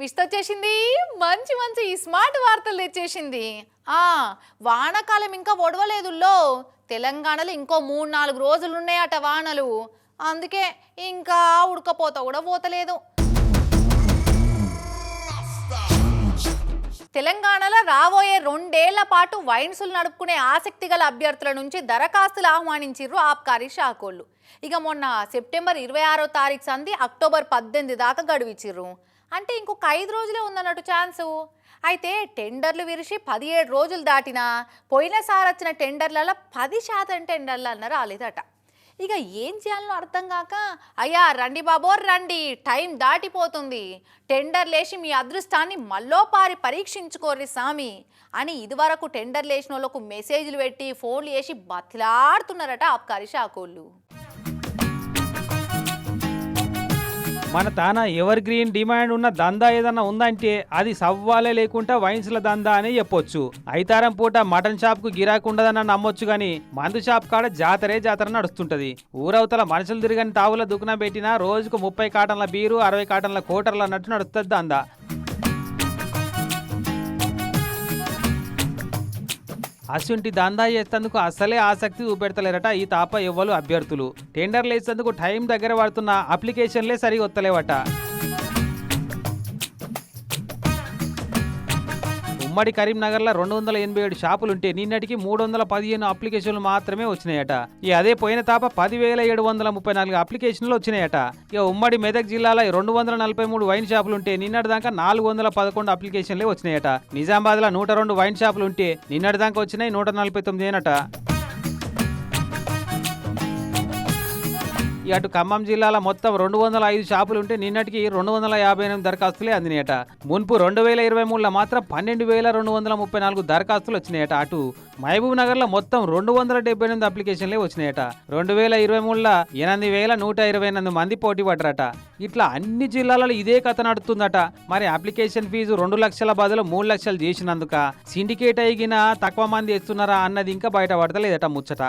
విస్తొచ్చేసింది. మంచి మంచి ఈ స్మార్ట్ వార్తలు తెచ్చేసింది. ఆ వానాకాలం ఇంకా ఒడవలేదుల్లో. తెలంగాణలో ఇంకో మూడు నాలుగు రోజులు ఉన్నాయట వానలు. అందుకే ఇంకా ఉడకపోత కూడా పోతలేదు. తెలంగాణలో రాబోయే రెండేళ్ళ పాటు వైన్సులు నడుపుకునే ఆసక్తి గల అభ్యర్థుల నుంచి దరఖాస్తులు ఆహ్వానించిర్రు ఆబ్కారీ షాకోళ్ళు ఇక మొన్న సెప్టెంబర్ ఇరవై ఆరో తారీఖు సంది అక్టోబర్ పద్దెనిమిది దాకా గడువిచ్చిర్రు. అంటే ఇంకొక ఐదు రోజులే ఉందన్నట్టు ఛాన్సు. అయితే టెండర్లు విరిచి పదిహేడు రోజులు దాటినా పోయినసారి వచ్చిన టెండర్లలో పది శాతం టెండర్లు అన్న రాలేదట ఇక ఏం చేయాలో అర్థం కాక అయ్యా రండి బాబో రండి టైం దాటిపోతుంది. టెండర్ లేచి మీ అదృష్టాన్ని మళ్ళోపారి పరీక్షించుకోర్రి సామి అని ఇదివరకు టెండర్ లేచిన వాళ్ళకు మెసేజ్లు పెట్టి ఫోన్లు చేసి బతిలాడుతున్నారట ఆబ్కారీ షాకోళ్ళు మన తాన ఎవర్ గ్రీన్ డిమాండ్ ఉన్న దందా ఏదన్నా ఉందంటే అది సవ్వాలే లేకుండా వైన్స్ల దందా అని చెప్పొచ్చు. ఐతారం పూట మటన్ షాప్కు గిరాకు ఉండదన్న నమ్మొచ్చు గాని మందు షాప్ కాడ జాతరే జాతర నడుస్తుంటది. ఊరవతల మనుషులు తిరగని తావుల దుకున పెట్టినా రోజుకు ముప్పై కాటన్ల బీరు అరవై కాటన్ల కోటర్లు అన్నట్టు నడుస్తుంది దందా. అసుంటి దందా చేసేందుకు అసలే ఆసక్తి చూపెడతలేరట ఈ తాప ఎవ్వలు అభ్యర్థులు. టెండర్లు వేసేందుకు టైం దగ్గర పడుతున్న అప్లికేషన్లే సరిగొత్తలేవట. ఉమ్మడి కరీంనగర్లో రెండు వందల ఎనభై ఏడు షాపులుంటే నిన్నటికి మూడు వందల పదిహేను అప్లికేషన్లు మాత్రమే వచ్చినాయట. ఇక అదే పోయిన తాప పదివేల ఏడు వందల ముప్పై నాలుగు అప్లికేషన్లు వచ్చినాయట. ఇక ఉమ్మడి మెదక్ జిల్లాలో రెండు వందల నలభై మూడు వైన్ షాపులుంటే నిన్నటిదాకా నాలుగు వందల పదకొండు అప్లికేషన్లే వచ్చినాయట. నిజామాబాద్లో నూట రెండు వైన్ షాపులు నిన్నటిదాకా వచ్చినాయి నూట నలభై తొమ్మిది ఏనట. అటు ఖమ్మం జిల్లాలో మొత్తం రెండు వందల ఐదు షాపులు ఉంటే నిన్నటికి రెండు వందల యాభై ఎనిమిది దరఖాస్తులే అందినాయట. మున్పు రెండు వేల ఇరవై మూడులో మాత్రం పన్నెండు వేల రెండు వందల ముప్పై నాలుగు దరఖాస్తులు వచ్చినాయట. అటు మహబూబ్ నగర్లో మొత్తం రెండు వందల డెబ్బై ఎనిమిది అప్లికేషన్లే వచ్చినాయట. రెండు వేల ఇరవై మూడులో ఎనిమిది వేల నూట ఇరవై ఎనిమిది మంది పోటీ పడ్డరట. ఇట్లా అన్ని జిల్లాలలో ఇదే కథ నడుతుందట. మరి అప్లికేషన్ ఫీజు రెండు లక్షల బదులు మూడు లక్షలు చేసినందుక సిండికేట్ అయిన తక్కువ మంది ఇస్తున్నారా అన్నది ఇంకా బయట పడతలేదట ముచ్చట.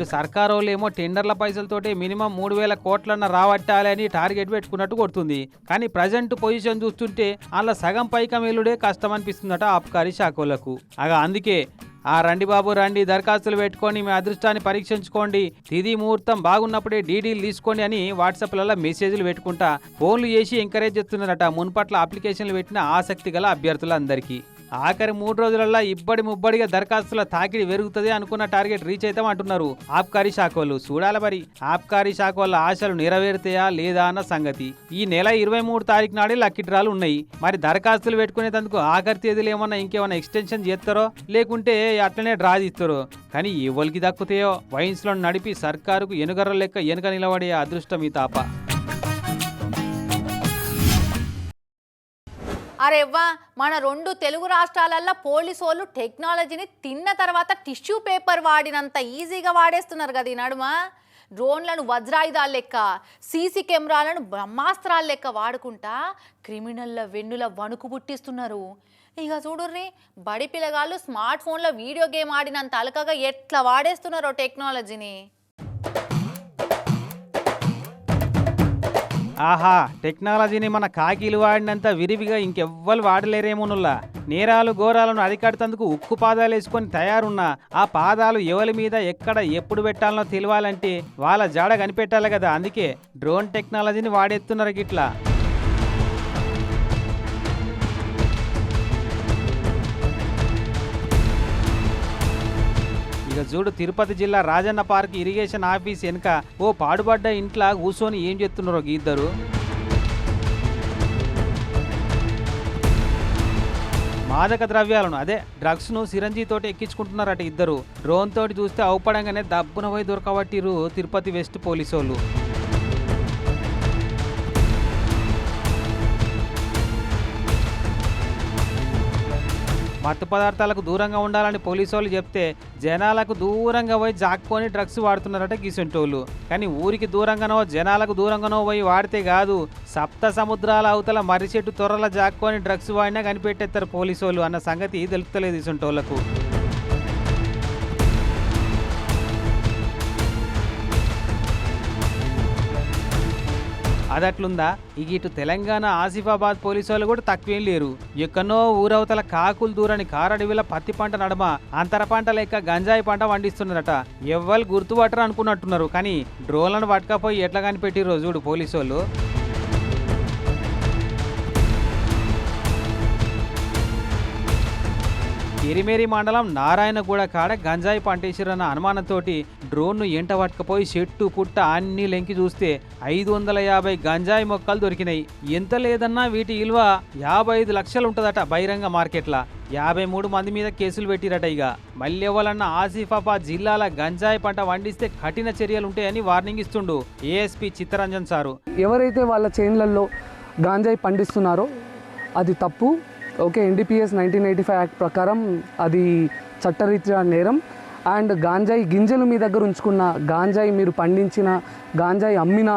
ఇటు సర్కారు టెండర్ల పైసలతోటి మినిమం మూడు వేల కోట్లన్న రాబట్టాలని టార్గెట్ పెట్టుకున్నట్టు కొడుతుంది. కానీ ప్రజెంట్ పొజిషన్ చూస్తుంటే అలా సగం పైకం వెల్లుడే కష్టం అనిపిస్తుందట ఆబ్కారీ శాఖలకు అగా అందుకే ఆ రండి బాబు రండి దరఖాస్తులు పెట్టుకొని మీ అదృష్టాన్ని పరీక్షించుకోండి. తిది ముహూర్తం బాగున్నప్పుడే డీడీలు తీసుకోండి అని వాట్సాప్లలో మెసేజ్లు పెట్టుకుంటా ఫోన్లు చేసి ఎంకరేజ్ చేస్తున్నారట. మున్పట్ల అప్లికేషన్లు పెట్టిన ఆసక్తి గల అభ్యర్థులందరికీ. ఆఖరి మూడు రోజులలో ఇబ్బడి ముబ్బడిగా దరఖాస్తుల తాకిడి పెరుగుతుంది అనుకున్న టార్గెట్ రీచ్ అవుతాం అంటున్నారు ఆబ్కారీ శాఖ వాళ్ళు. చూడాలి మరి ఆబ్కారీ శాఖ వాళ్ళ ఆశలు నెరవేరుతాయా లేదా అన్న సంగతి. ఈ నెల ఇరవై మూడు తారీఖు నాడే లక్కీ డ్రాలు ఉన్నాయి. మరి దరఖాస్తులు పెట్టుకునేందుకు ఆఖరి తేదీలు ఏమన్నా ఇంకేమైనా ఎక్స్టెన్షన్ చేస్తారో లేకుంటే అట్లనే డ్రా తీస్తారో. కానీ ఎవరికి దక్కుతాయో? వైన్స్లో నడిపి సర్కారుకు ఎనుగర్ర లెక్క వెనుక నిలబడే అదృష్టం ఈ తాప. అరేవ్వా మన రెండు తెలుగు రాష్ట్రాలల్లో పోలీసు వాళ్ళు టెక్నాలజీని తిన్న తర్వాత టిష్యూ పేపర్ వాడినంత ఈజీగా వాడేస్తున్నారు కదా ఈ నడుమ. డ్రోన్లను వజ్రాయుధాల లెక్క సీసీ కెమెరాలను బ్రహ్మాస్త్రాల లెక్క వాడుకుంటా క్రిమినల్ల వెన్నుల వణుకు పుట్టిస్తున్నారు. ఇక చూడుర్రి బడి పిల్లగాళ్ళు స్మార్ట్ ఫోన్లో వీడియో గేమ్ ఆడినంత అలకగా ఎట్లా వాడేస్తున్నారో టెక్నాలజీని. ఆహా టెక్నాలజీని మన కాకీలు వాడినంత విరివిగా ఇంకెవ్వరు వాడలేరేమోనుల్లా. నేరాలు ఘోరాలను అరికడుతందుకు ఉక్కు పాదాలు వేసుకొని తయారున్న ఆ పాదాలు ఎవరి మీద ఎక్కడ ఎప్పుడు పెట్టాలనో తెలియాలంటే వాళ్ళ జాడ కనిపెట్టాలి కదా అందుకే డ్రోన్ టెక్నాలజీని వాడేస్తున్నారు గిట్లా. ఇక చూడు తిరుపతి జిల్లా రాజన్న పార్క్ ఇరిగేషన్ ఆఫీస్ వెనుక ఓ పాడుబడ్డ ఇంట్లో కూర్చొని ఏం చెప్తున్నారో ఇద్దరు. మాదక ద్రవ్యాలను అదే డ్రగ్స్ను సిరంజీ తోటి ఎక్కించుకుంటున్నారట ఇద్దరు. డ్రోన్ తోటి చూస్తే అవుపడంగానే దబ్బున పోయి దొరకబట్టిరు తిరుపతి వెస్ట్ పోలీసోళ్ళు. మత్తు పదార్థాలకు దూరంగా ఉండాలని పోలీసు వాళ్ళు చెప్తే జనాలకు దూరంగా పోయి జాక్కొని డ్రగ్స్ వాడుతున్నారట గీసెంటోళ్ళు. కానీ ఊరికి దూరంగానో జనాలకు దూరంగానో పోయి వాడితే కాదు సప్త సముద్రాల అవతల మర్రి చెట్టు త్వరల జాక్కొని డ్రగ్స్ వాడినా కనిపెట్టేస్తారు పోలీసు వాళ్ళు అన్న సంగతి తెలుస్తలేదు ఇసంటోళ్ళకు అదట్లుందా? ఇక ఇటు తెలంగాణ ఆసిఫాబాద్ పోలీసు వాళ్ళు కూడా తక్కువేం లేరు. ఎక్కడో ఊరవతల కాకులు దూరని కారడవిల పత్తి పంట నడమ అంతర పంట లేక గంజాయి పంట పండిస్తున్నారట ఎవ్వరు గుర్తుపట్టరు అనుకున్నట్టున్నారు. కానీ డ్రోన్లను పట్టుకపోయి ఎట్లా కనిపెట్టిరో చూడు పోలీసు వాళ్ళు ఎరిమేరి మండలం నారాయణగూడ కాడ గంజాయి పంటేసిరన్న అనుమానంతోటి డ్రోన్ను ఎంట పట్టుకపోయి చెట్టు పుట్ట అన్ని లెంకి చూస్తే ఐదు వందల యాభై గంజాయి మొక్కలు దొరికినాయి. ఎంత లేదన్నా వీటి విలువ యాభై ఐదు లక్షలు ఉంటుందట బహిరంగ మార్కెట్ల. యాభై మూడు మంది మీద కేసులు పెట్టిరట ఇక మళ్ళీ ఆసిఫాబాద్ జిల్లాల గంజాయి పంట వండిస్తే కఠిన చర్యలు ఉంటాయని వార్నింగ్ ఇస్తుండు ఏఎస్పీ చిత్తరంజన్ సారు. ఎవరైతే వాళ్ళ చైన్లలో గాంజాయి పండిస్తున్నారో అది తప్పు. Okay NDPS nineteen eighty five act ప్రకారం అది చట్టరీత్యా నేరం. అండ్ గాంజాయి గింజలు మీ దగ్గర ఉంచుకున్న గాంజాయి మీరు పండించిన గాంజాయి అమ్మిన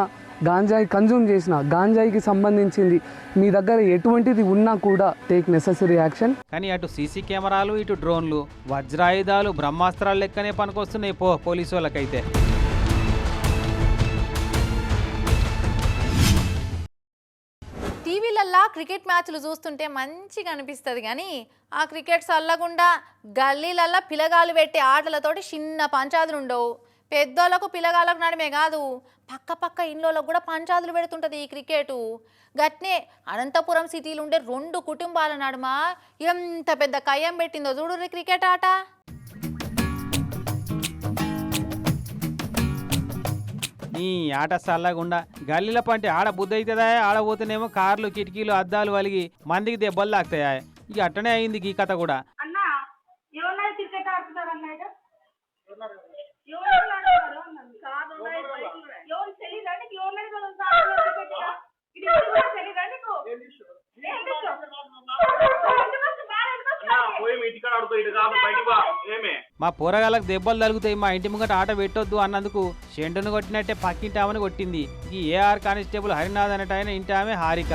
గాంజాయి కన్జ్యూమ్ చేసిన గాంజాయికి సంబంధించింది మీ దగ్గర ఎటువంటిది ఉన్నా కూడా టేక్ నెససరీ యాక్షన్ కానీ అటు సీసీ కెమెరాలు ఇటు డ్రోన్లు వజ్రాయుధాలు బ్రహ్మాస్త్రాలు లెక్కనే పనికొస్తున్నాయి పో పోలీసు వాళ్ళకైతే. క్రికెట్ మ్యాచ్లు చూస్తుంటే మంచిగా అనిపిస్తుంది కానీ ఆ క్రికెట్ చల్లకుండా గల్లీలల్లా పిలగాలు పెట్టే ఆటలతోటి చిన్న పంచాదులు ఉండవు. పెద్దోళ్ళకు పిలగాళ్ళకు నడమే కాదు పక్క పక్క ఇండ్లకు కూడా పంచాదులు పెడుతుంటుంది ఈ క్రికెట్. గట్నే అనంతపురం సిటీలో ఉండే రెండు కుటుంబాల నడుమ ఎంత పెద్ద కయ్యం పెట్టిందో చూడు క్రికెట్ ఆట. నీ ఆట సల్లగుండా. గల్లీల పంటే ఆడ బుద్ధి అవుతుందా ఆడపోతేనేమో కార్లు కిటికీలు అద్దాలు వలిగి మందికి దెబ్బలు తాకుతాయా. ఇక అట్టనే అయింది ఈ కథ కూడా అన్న ఎవరు క్రికెట్ ఆడుతున్నారు అన్నయ్య ఎవరు ఆడుతున్నారు అన్నాను కాదు ఎవరు తెలియదా నీకు ఎవరు క్రికెట్ ఇది ఎవరు తెలియదా నీకు ఏం తెలుసు? ఎందుకు వస్తుంది? బాగా ఎందుకు వస్తుంది? ఇటు కాదు ఏమే? మా పోరగాళ్ళకి దెబ్బలు తగులుతాయి మా ఇంటి ముంగట ఆట పెట్టొద్దు అన్నందుకు షెండును కొట్టినట్టే పక్కింటి ఆమెను కొట్టింది. ఈ ఏఆర్ కానిస్టేబుల్ హరినాథ్ అనేట ఆయన ఇంటి ఆమె హారిక.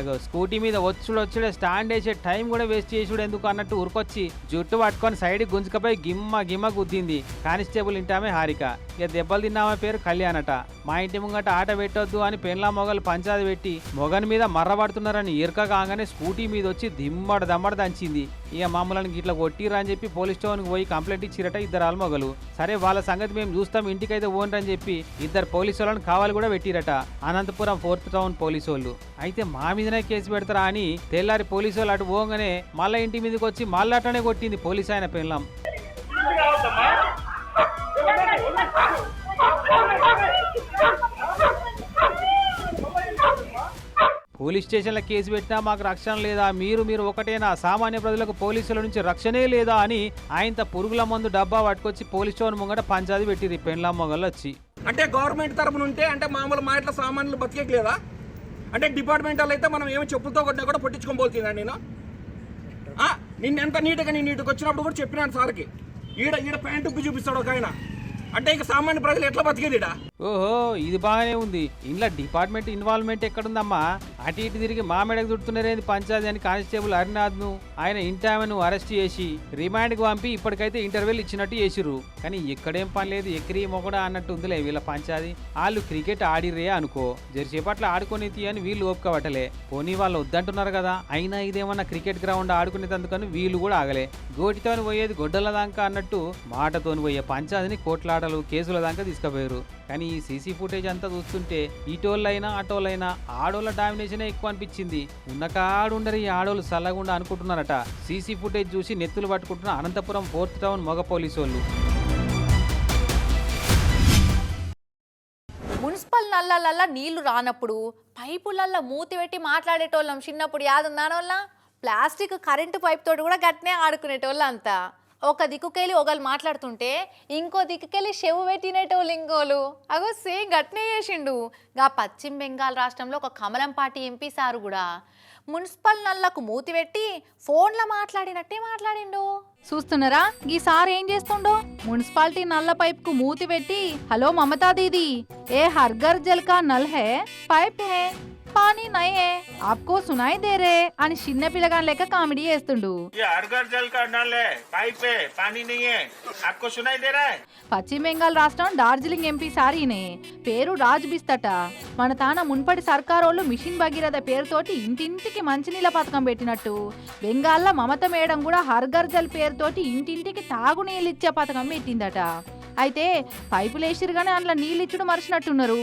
అగో స్కూటీ మీద వచ్చుడు వచ్చుడే స్టాండ్ వేసే టైం కూడా వేస్ట్ చేసుడు ఎందుకు అన్నట్టు ఉరికొచ్చి జుట్టు పట్టుకొని సైడ్ గుంజుకపై గిమ్మ గిమ్మ గుద్దింది కానిస్టేబుల్ ఇంటామే హారిక. ఇక దెబ్బలు తిన్నామే పేరు కళ్యాణట. మా ఇంటి ముంగట ఆట పెట్టొద్దు అని పెన్లా మొగలు పంచాది పెట్టి మొగని మీద మర్రబడుతున్నారని ఇరక కాగానే స్కూటీ మీద వచ్చి దిమ్మడ దమ్మడ దంచింది. ఇక మమ్మల్ని ఇట్లా కొట్టిరా అని చెప్పి పోలీస్ స్టేషన్కి పోయి కంప్లైంట్ ఇచ్చిరట ఇద్దరు ఆల్మొగలు సరే వాళ్ళ సంగతి మేము చూస్తాం ఇంటికైతే ఓనర్ అని చెప్పి ఇద్దరు పోలీసు వాళ్ళని కావాలి కూడా పెట్టిరట అనంతపురం ఫోర్త్ టౌన్ పోలీసు వాళ్ళు. అయితే మా మీదనే కేసు పెడతారా అని తెల్లారి పోలీసు వాళ్ళు అటు పోగానే మళ్ళా ఇంటి మీదకి వచ్చి మళ్ళీ అట్టనే కొట్టింది పోలీస్ ఆయన పెళ్ళం పోలీస్ స్టేషన్లో కేసు పెట్టినా మాకు రక్షణ లేదా మీరు మీరు ఒకటేనా? సామాన్య ప్రజలకు పోలీసుల నుంచి రక్షణే లేదా అని ఆయనత పురుగుల మందు డబ్బా పట్టుకొచ్చి పోలీస్ స్టేషన్ ముంగట పంచాది పెట్టింది పెండ్లమ్మ మొగలు వచ్చి. అంటే గవర్నమెంట్ తరపున ఉంటే అంటే మామూలు మా ఇట్లా సామాన్యులు బతికేయలేదా అంటే డిపార్ట్మెంట్ అయితే మనం ఏమి చెప్పులతో కొట్టినా కూడా పట్టించుకోబోతుందా నేను నిన్న? ఎంత నీట్గా నేను నీటికి వచ్చినప్పుడు కూడా చెప్పినాను సార్కి. ఈడ ఈడ ప్యాంటు చూపిస్తాడు ఒక ఆయన. అంటే ఇక సామాన్య ప్రజలు ఎట్లా బతికేదిడా? ఓహో ఇది బాగానే ఉంది. ఇంట్లో డిపార్ట్మెంట్ ఇన్వాల్వ్మెంట్ ఎక్కడుందమ్మా? అటు ఇటు తిరిగి మా మెడకు చుడుతున్నారేంది పంచాయతీ అని కానిస్టేబుల్ హరినాథ్ను ఆయన ఇంటామెను అరెస్ట్ చేసి రిమాండ్కి పంపి ఇప్పటికైతే ఇంటర్వ్యూలు ఇచ్చినట్టు చేసిర్రు. కానీ ఎక్కడేం పని లేదు ఎక్కడి మొగడా అన్నట్టు ఉందిలే వీళ్ళ పంచాది వాళ్ళు క్రికెట్ ఆడిర్రే అనుకో. జరిసేపట్ల ఆడుకొని అని వీళ్ళు ఒప్పుకోవటలే పోనీ వాళ్ళు వద్దంటున్నారు కదా అయినా ఇదేమన్నా క్రికెట్ గ్రౌండ్ ఆడుకునేందుకని వీళ్ళు కూడా ఆగలే. గోటితోని పోయేది గొడ్డల దాకా అన్నట్టు మాటతోని పోయే పంచాదిని కోట్లాటలు కేసుల దాకా తీసుకుపోయారు కానీ ఈ సీసీ ఫుటేజ్ అంతా చూస్తుంటే ఇటోళ్ళైనా అటోళ్ళైనా ఆడోళ్ళ డామినేషనే ఎక్కువ అనిపించింది ఉన్న కాడుండరు ఈ ఆడోళ్ళు సల్లగుండా అనుకుంటున్నారట. సీసీ ఫుటేజ్ చూసి నెత్తులు పట్టుకుంటున్న అనంతపురం ఫోర్త్ టౌన్ మొగ పోలీసు వాళ్ళు మున్సిపల్ నల్లలల్లా నీళ్ళు రానప్పుడు పైపులల్లా మూతి పెట్టి మాట్లాడేటోళ్ళం. చిన్నప్పుడు యాదుందానోళ్ళ ప్లాస్టిక్ కరెంటు పైప్ తోటి కూడా గట్టినే ఆడుకునేటోళ్ళంతా ఒక దిక్కుకెళ్ళి ఒకళ్ళు మాట్లాడుతుంటే ఇంకో దిక్కుకెళ్ళి చెవు పెట్టినట్టు ఇంకోలు అగో సేమ్ గట్నే చేసిండు. గా పశ్చిమ బెంగాల్ రాష్ట్రంలో ఒక కమలం పార్టీ ఎంపీ సారు కూడా మున్సిపల్ నల్లకు మూతి పెట్టి ఫోన్లో మాట్లాడినట్టే మాట్లాడిండు. చూస్తున్నారా? ఈసారి ఏం చేస్తుండో? మున్సిపాలిటీ నల్ల పైప్కు మూతి పెట్టి హలో మమతా దీది ఏ హర్గర్ జల్ కా నల్ హే? పైప్ హే. పానీ నయే ఆప్కో సునాయి దేరే అని చిన్న పిల్లగా లెక్క కామెడీ చేస్తుండు పశ్చిమ బెంగాల్ రాష్ట్రం డార్జిలింగ్ ఎంపీ సారీనే పేరు రాజ్ బిస్తట మన తాన మున్పటి సర్కారోళ్ళు మిషన్ భగీరథ పేరుతోటి ఇంటింటికి మంచినీళ్ళ పథకం పెట్టినట్టు బెంగాల్లో మమత మేడం కూడా హర్గర్జల్ పేరుతోటి ఇంటింటికి తాగునీళ్ళు ఇచ్చే పథకం పెట్టిందట అయితే పైపులు వేసిరు కానీ అందులో నీళ్ళు ఇచ్చుడు మరిచినట్టున్నారు.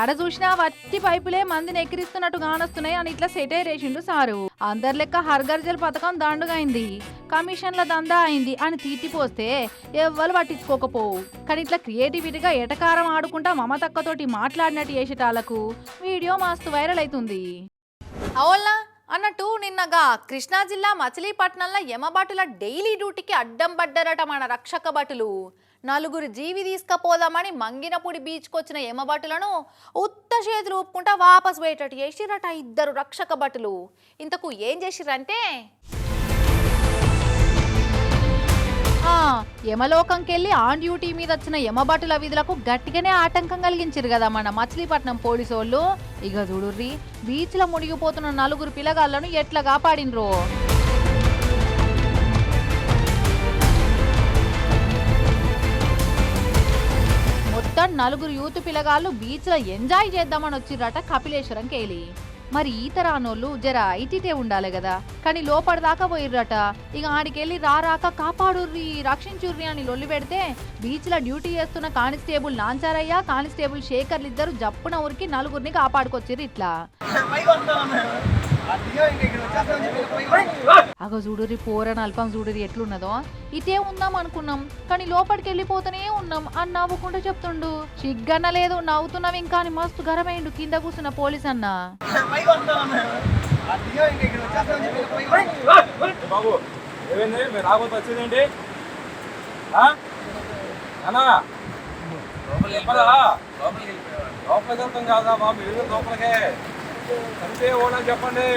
ఎడ చూసినా వట్టి పైపులే మందిని ఎక్కిరిస్తున్నట్టు కానొస్తున్నాయి అని ఇట్లా సెటైర్ వేసిండు సారు. అందరి లెక్క హర్గర్జల పథకం దండుగైంది. కమిషన్ల దందా అయింది అని తీర్చిపోస్తే ఎవ్వరు పట్టించుకోకపోవు. కానీ ఇట్లా క్రియేటివిటీగా ఎటకారం ఆడుకుంటా మమతక్కతోటి మాట్లాడినట్టు చేసేటాలకు వీడియో మస్తు వైరల్ అవుతుంది అవునా? అన్నట్టు నిన్నగా కృష్ణా జిల్లా మచిలీపట్నంలో యమబాటుల డైలీ డ్యూటీకి అడ్డం పడ్డారట మన రక్షక భటులు. నలుగురు జీవి తీసుకపోదామని మంగినపూడి బీచ్కి వచ్చిన ఎమ్మబట్టులను ఉత్త చేతులు ఊపుకుంటా వాపస్ పోయేటట్టు చేసిరట ఇద్దరు రక్షక భటులు. ఇంతకు ఏం చేసిరంటే యమలోకంకెళ్ళి ఆన్ డ్యూటీ మీద వచ్చిన యమభటుల విధులకు గట్టిగానే ఆటంకం కలిగించారు కదా మన మచిలీపట్నం పోలీసు వాళ్ళు ఇక చూడుర్రి బీచ్లో మునిగిపోతున్న నలుగురు పిల్లగాళ్ళను ఎట్లా కాపాడినరు? మొత్తం నలుగురు యూత్ పిల్లగాళ్ళు బీచ్లో ఎంజాయ్ చేద్దామని వచ్చిర్రట కపిలేశ్వరం కేలి. మరి ఈత రానోళ్ళు జర ఇటిటే ఉండాలి కదా. కానీ లోపడిదాకా పోయిర్రట. ఇక ఆడికెళ్ళి రారాక కాపాడుర్రి రక్షించుర్రి అని లొల్లి పెడితే బీచ్లో డ్యూటీ చేస్తున్న కానిస్టేబుల్ నాంచారయ్య కానిస్టేబుల్ శేఖర్లు ఇద్దరు జప్పున ఊరికి నలుగురిని కాపాడుకొచ్చిర్రు ఇట్లా. అగో చూడురి పోరని అల్పం చూడురి ఎట్లున్నదో. ఇటే ఉందాం అనుకున్నాం కానీ లోపలికి వెళ్ళిపోతూనే ఉన్నాం అని నవ్వుకుంటూ చెప్తుండు. సిగ్గన్న లేదు నవ్వుతున్నాం ఇంకా అని మస్తు గరమైండు కింద కూర్చున్న పోలీస్ అన్న. అన్నా లోపలికి వెళ్తాం కాదా బాబు? లోపలికే. అంతే ఓనని చెప్పండి.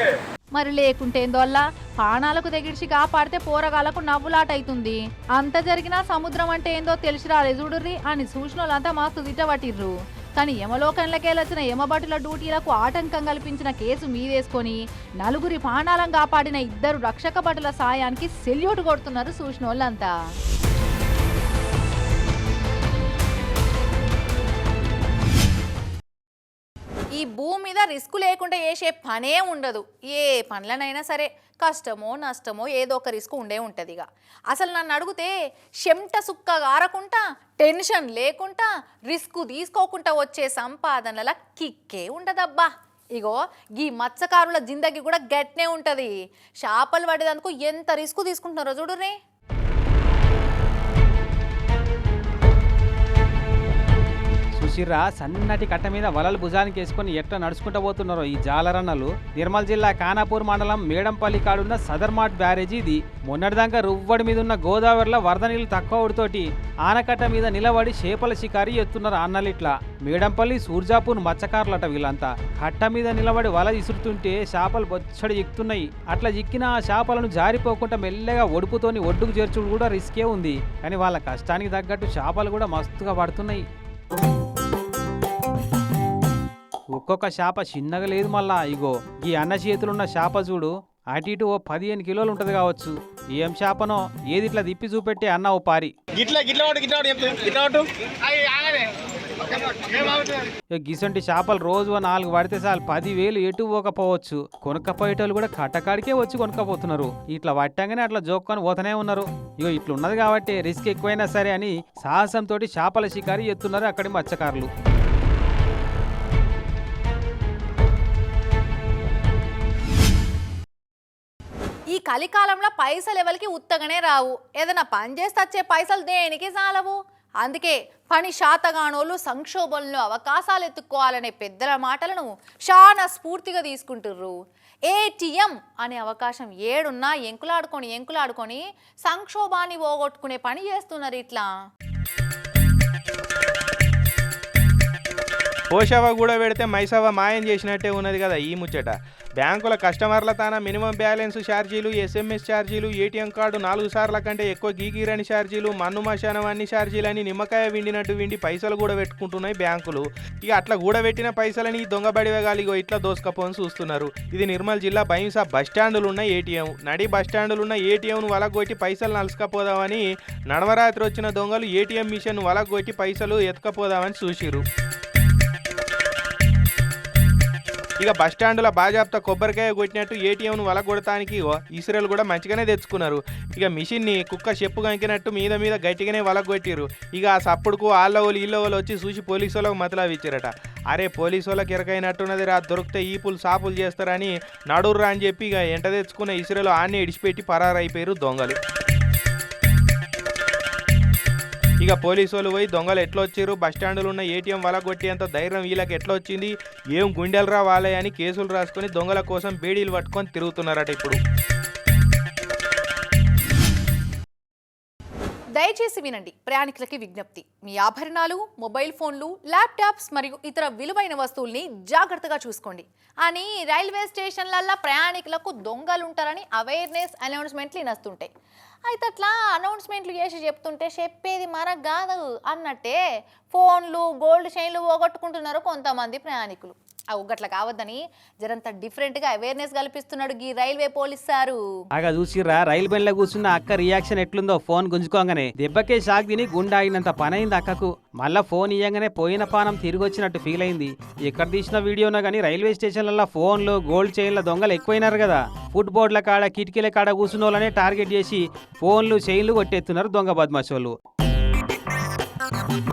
మరి లేకుంటే ఏందోల్లా? పానాలకు తెగిడిచి కాపాడితే పోరగాళ్ళకు నవ్వులాట అవుతుంది అంత జరిగినా సముద్రం అంటే ఏందో తెలిసి రాలేదు చూడుర్రి అని సూచనలంతా మస్తు తిట్టబట్టిర్రు కానీ యమలోకంలకెళ్ళొచ్చిన యమభటుల డ్యూటీలకు ఆటంకం కల్పించిన కేసు మీదేసుకొని నలుగురి ప్రాణాలను కాపాడిన ఇద్దరు రక్షక భటుల సాయానికి సెల్యూట్ కొడుతున్నారు సూచనోళ్ళంతా. ఈ భూమి మీద రిస్క్ లేకుండా చేసే పనే ఉండదు. ఏ పనులనైనా సరే కష్టమో నష్టమో ఏదో ఒక రిస్క్ ఉండే ఉంటుంది ఇక. అసలు నన్ను అడిగితే చెమట సుక్క గారకుండా టెన్షన్ లేకుండా రిస్క్ తీసుకోకుండా వచ్చే సంపాదనల కిక్కే ఉండదబ్బా. ఇగో ఈ మత్స్యకారుల జిందగీ కూడా గట్నే ఉంటుంది. చేపలు పడేదందుకు ఎంత రిస్క్ తీసుకుంటున్నారో చూడురే సుశిర్రా సన్నటి కట్ట మీద వలలు భుజానికి వేసుకొని ఎట్లా నడుచుకుంటూ పోతున్నారో ఈ జాలరన్నలు. నిర్మల్ జిల్లా ఖానాపూర్ మండలం మేడంపల్లి కాడున్న సదర్మాట్ బ్యారేజీ ఇది. మొన్నటిదాకా రువ్వడి మీద ఉన్న గోదావరిలో వరద నీళ్ళు తక్కువ ఉడితోటి ఆనకట్ట మీద నిలబడి చేపల షికారి ఎత్తున్నారు అన్నలు ఇట్లా మేడంపల్లి సూర్జాపూర్ మత్స్యకారులట వీళ్ళంతా. కట్ట మీద నిలబడి వల ఇసురుతుంటే చేపలు బొచ్చడి ఎక్కుతున్నాయి. అట్లా చిక్కిన ఆ చేపలను జారిపోకుండా మెల్లగా ఒడుపుతోని ఒడ్డుకు చేర్చుడు కూడా రిస్కే ఉంది. కానీ వాళ్ళ కష్టానికి తగ్గట్టు చేపలు కూడా మస్తుగా పడుతున్నాయి. ఒక్కొక్క చేప చిన్నగా లేదు మళ్ళా. ఇగో ఈ అన్న చేతులున్న చేప చూడు. అటు ఇటు ఓ పదిహేను కిలోలు ఉంటుంది కావచ్చు. ఏం చేపనో ఏది ఇట్లా తిప్పి చూపెట్టే అన్న ఓ పారి. గిసంటి చేపలు రోజు ఓ నాలుగు పడితే చాలు పదివేలు ఎటు పోకపోవచ్చు. కొనుక్కపోయేటోళ్ళు కూడా కట్టకాడికే వచ్చి కొనుక్కపోతున్నారు. ఇట్లా పట్టంగానే అట్లా జోక్కొని పోతూనే ఉన్నారు. ఇగో ఇట్లా ఉన్నది కాబట్టి రిస్క్ ఎక్కువైనా సరే అని సాహసంతో చేపల షికారి ఎత్తున్నారు అక్కడి మత్స్యకారులు. ఈ కలికాలంలో పైసలు ఎవరికి ఉత్తగానే రావు. ఏదైనా పని చేస్తే వచ్చే పైసలు దేనికి చాలవు? అందుకే పని శాతగానోళ్ళు సంక్షోభంలో అవకాశాలు ఎత్తుక్కోవాలనే పెద్దల మాటలను చాలా స్ఫూర్తిగా తీసుకుంటుర్రు. ఏటీఎం అనే అవకాశం ఏడున్నా ఎంకులాడుకొని ఎంకులాడుకొని సంక్షోభాన్ని పోగొట్టుకునే పని చేస్తున్నారు ఇట్లా. పోషవ కూడా పెడితే మైసవ మాయం చేసినట్టే ఉన్నది కదా ఈ ముచ్చట. బ్యాంకుల కస్టమర్ల తాన మినిమం బ్యాలెన్స్ ఛార్జీలు ఎస్ఎంఎస్ ఛార్జీలు ఏటీఎం కార్డు నాలుగు సార్ల కంటే ఎక్కువ గీగీరని ఛార్జీలు మన్ను మశానం అన్ని ఛార్జీలని నిమ్మకాయ విండినట్టు విండి పైసలు కూడా పెట్టుకుంటున్నాయి బ్యాంకులు. ఇక అట్లా కూడబెట్టిన పైసలని దొంగబడివేగాలిగో ఇగో ఇట్లా దోసుకపోని చూస్తున్నారు. ఇది నిర్మల్ జిల్లా బైంసా బస్ ఉన్న ఏటీఎం. నడి బస్ ఉన్న ఏటీఎంను వలగొట్టి పైసలు నలుసుకపోదామని నడవరాత్రి వచ్చిన దొంగలు ఏటీఎం మిషన్ వలగొట్టి పైసలు ఎత్తుకపోదామని చూసిరు ఇక బస్ స్టాండ్లో బాజాప్తా కొబ్బరికాయ కొట్టినట్టు ఏటీఎంను వలగొడటానికి ఇసురలు కూడా మంచిగానే తెచ్చుకున్నారు. ఇక మిషన్ని కుక్క చెప్పు కంకినట్టు మీద మీద గట్టిగానే వలగొట్టిరు ఇక ఆ సప్పుడుకు వాళ్ళ వాళ్ళు ఇళ్ళ వాళ్ళు వచ్చి చూసి పోలీసు వాళ్ళకు మతలావి ఇచ్చారట. అరే పోలీసు వాళ్ళకి ఇరకైనట్టున్నది రా దొరికితే ఈపులు సాపులు చేస్తారని నడుర్రా అని చెప్పి ఇక ఎంట తెచ్చుకున్న ఇసురలు ఆన్నే ఇడిచిపెట్టి పరారైపోయారు దొంగలు. ఇక పోలీసు వాళ్ళు పోయి దొంగలు ఎట్లా వచ్చారు బస్ ఉన్న ఏటీఎం వల కొట్టేంత ధైర్యం వీళ్ళకి ఎట్లా వచ్చింది ఏం గుండెలరా వాళ్ళే అని కేసులు రాసుకొని దొంగల కోసం బేడీలు పట్టుకొని తిరుగుతున్నారట ఇప్పుడు. దయచేసి వినండి ప్రయాణికులకి విజ్ఞప్తి. మీ ఆభరణాలు మొబైల్ ఫోన్లు ల్యాప్టాప్స్ మరియు ఇతర విలువైన వస్తువుల్ని జాగ్రత్తగా చూసుకోండి. అని రైల్వే స్టేషన్లల్లో ప్రయాణికులకు దొంగలు ఉంటారని అవేర్నెస్ అనౌన్స్మెంట్లు నస్తుంటాయి అయితే అట్లా అనౌన్స్మెంట్లు చేసి చెప్తుంటే చెప్పేది మనకు కాదు అన్నట్టే ఫోన్లు గోల్డ్ చైన్లు పోగొట్టుకుంటున్నారు కొంతమంది ప్రయాణికులు. ఆ గట్ల కావద్దని జరంత డిఫరెంట్గా అవేర్నెస్ కల్పిస్తున్నాడు ఈ రైల్వే పోలీస్ సారు ఆగా చూసిర్రా రైలు బండిలో కూర్చున్న అక్క రియాక్షన్ ఎట్లుందో ఫోన్ గుంజుకోగానే. దెబ్బకే షాక్ తిని గుండె ఆగినంత పనైంది అక్కకు. మళ్ళా ఫోన్ ఇయ్యంగానే పోయిన పానం తిరిగి వచ్చినట్టు ఫీల్ అయింది. ఎక్కడ తీసిన వీడియోనా కానీ రైల్వే స్టేషన్లలో ఫోన్లు గోల్డ్ చైన్ల దొంగలు ఎక్కువైనారు కదా ఫుట్ బోర్డుల కాడ కిటికీల కాడ కూర్చున్న వాళ్ళనే టార్గెట్ చేసి ఫోన్లు చైన్లు కొట్టేస్తున్నారు దొంగ బద్మాషోళ్ళు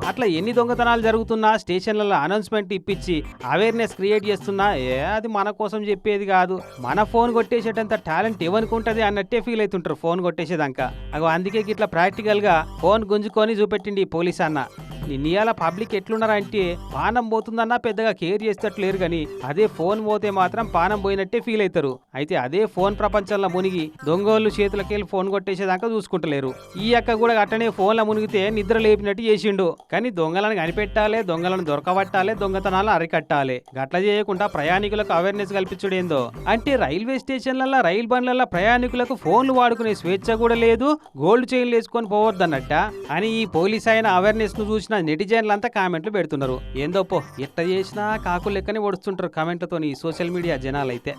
అట్లా ఎన్ని దొంగతనాలు జరుగుతున్నా స్టేషన్లలో అనౌన్స్మెంట్ ఇప్పించి అవేర్నెస్ క్రియేట్ చేస్తున్నా ఏ అది మన కోసం చెప్పేది కాదు. మన ఫోన్ కొట్టేసేటంత టాలెంట్ ఎవరికి అన్నట్టే ఫీల్ అవుతుంటారు ఫోన్ కొట్టేసేదాకా. అగో అందుకే ఇట్లా ప్రాక్టికల్గా ఫోన్ గుంజుకొని చూపెట్టిండి ఈ పోలీస్ అన్న. నిన్నయాల పబ్లిక్ ఎట్లున్నారంటే పానం పోతుందన్నా పెద్దగా కేర్ చేసేటట్లు లేరు కానీ అదే ఫోన్ పోతే మాత్రం పానం పోయినట్టే ఫీల్ అవుతారు అయితే అదే ఫోన్ ప్రపంచంలో మునిగి దొంగోళ్ళు చేతులకెళ్ళి ఫోన్ కొట్టేసేదాకా చూసుకుంటలేరు. ఈ అక్క కూడా అట్టనే ఫోన్లో మునిగితే నిద్ర లేపినట్టు చేసిండు. కానీ దొంగలను కనిపెట్టాలి దొంగలను దొరకబట్టాలి దొంగతనాలు అరికట్టాలి. గట్ల చేయకుండా ప్రయాణికులకు అవేర్నెస్ కల్పించుడేందో అంటే రైల్వే స్టేషన్లలో రైలు బండ్లలో ప్రయాణికులకు ఫోన్లు వాడుకునే స్వేచ్ఛ కూడా లేదు గోల్డ్ చైన్లు వేసుకొని పోవద్దన్నట్ట? అని ఈ పోలీస్ అయిన అవేర్నెస్ను చూసిన నెటిజన్లంతా కామెంట్లు పెడుతున్నారు. ఏందో పో ఎట్ట చేసినా కాకులు లెక్కనే ఒడుస్తుంటారు కామెంట్లతో ఈ సోషల్ మీడియా జనాలైతే.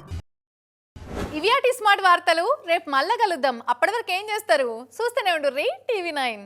ఇవియాటి స్మార్ట్ వార్తలు రేపు మళ్ళా కలుద్దాం. అప్పటి వరకు ఏం చేస్తారు? చూస్తూనే ఉండు రీ టీవీ నైన్.